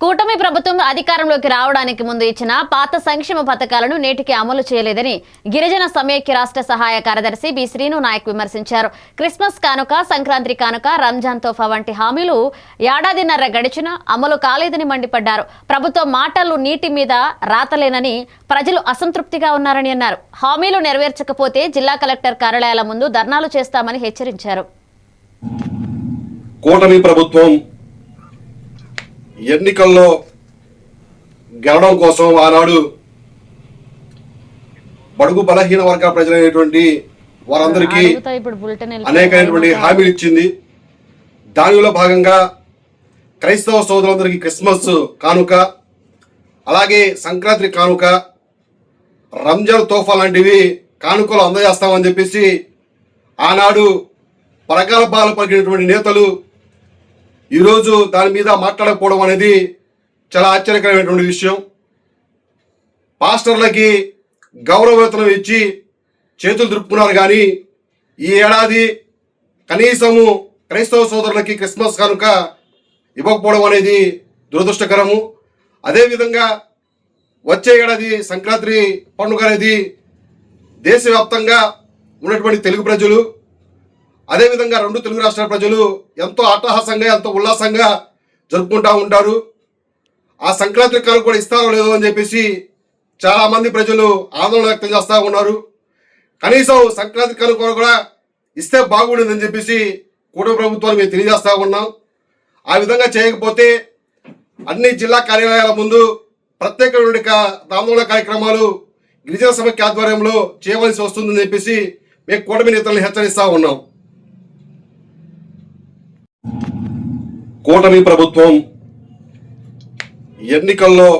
కూటమి ప్రభుత్వం అధికారంలోకి రావడానికి ముందు ఇచ్చిన పాత సంక్షేమ పథకాలను నేటికి అమలు చేయలేదని గిరిజన సమైక్య రాష్ట్ర సహాయ కార్యదర్శి బి శ్రీను నాయక్ విమర్శించారు. క్రిస్మస్ కానుక సంక్రాంతి కానుక రంజాన్ తోఫా వంటి హామీలు ఏడాదిన్నర గడిచినా అమలు కాలేదని మండిపడ్డారు. ప్రభుత్వం మాటలు నీటి మీద రాతలేనని ప్రజలు అసంతృప్తిగా ఉన్నారని అన్నారు. హామీలు నెరవేర్చకపోతే జిల్లా కలెక్టర్ కార్యాలయాల ముందు ధర్నాలు చేస్తామని హెచ్చరించారు. కూటమి ప్రభుత్వం ఎన్నికల్లో గెలవడం కోసం ఆనాడు బడుగు బలహీన వర్గాల ప్రజలైనటువంటి వారందరికీ. అనేకమైనటువంటి హామీలు ఇచ్చింది దానిలో భాగంగా క్రైస్తవ సోదరులందరికీ క్రిస్మస్ కానుక అలాగే సంక్రాంతి కానుక రంజాన్ తోఫా లాంటివి కానుకలు అందజేస్తామని చెప్పేసి ఆనాడు పరకాల పలికినటువంటి నేతలు ఈరోజు దాని మీద మాట్లాడకపోవడం అనేది చాలా ఆశ్చర్యకరమైనటువంటి విషయం. పాస్టర్లకి గౌరవవేతనం ఇచ్చి చేతులు దురుపుకున్నారు కానీ ఈ ఏడాది కనీసము క్రైస్తవ సోదరులకి క్రిస్మస్ కనుక ఇవ్వకపోవడం అనేది దురదృష్టకరము. అదేవిధంగా వచ్చే ఏడాది సంక్రాంతి పండుగ అనేది దేశవ్యాప్తంగా ఉన్నటువంటి తెలుగు ప్రజలు అదేవిధంగా రెండు తెలుగు రాష్ట్రాల ప్రజలు ఎంతో అట్టహాసంగా ఎంతో ఉల్లాసంగా జరుపుకుంటూ ఉంటారు. ఆ సంక్రాంతి కాలం కూడా ఇస్తారో లేదో అని చెప్పేసి చాలామంది ప్రజలు ఆందోళన వ్యక్తం చేస్తూ ఉన్నారు. కనీసం సంక్రాంతి కాలం కూడా ఇస్తే బాగుండదని చెప్పేసి కూటమి ప్రభుత్వాన్ని మేము తెలియజేస్తూ ఉన్నాం. ఆ విధంగా చేయకపోతే అన్ని జిల్లా కార్యాలయాల ముందు ప్రత్యేకమైన ఆందోళన కార్యక్రమాలు గిరిజన సమైక్య ఆధ్వర్యంలో చేయవలసి వస్తుందని చెప్పేసి మేము కూటమి నేతలను హెచ్చరిస్తూ ఉన్నాం. కూటమి ప్రభుత్వం ఎన్నికల్లో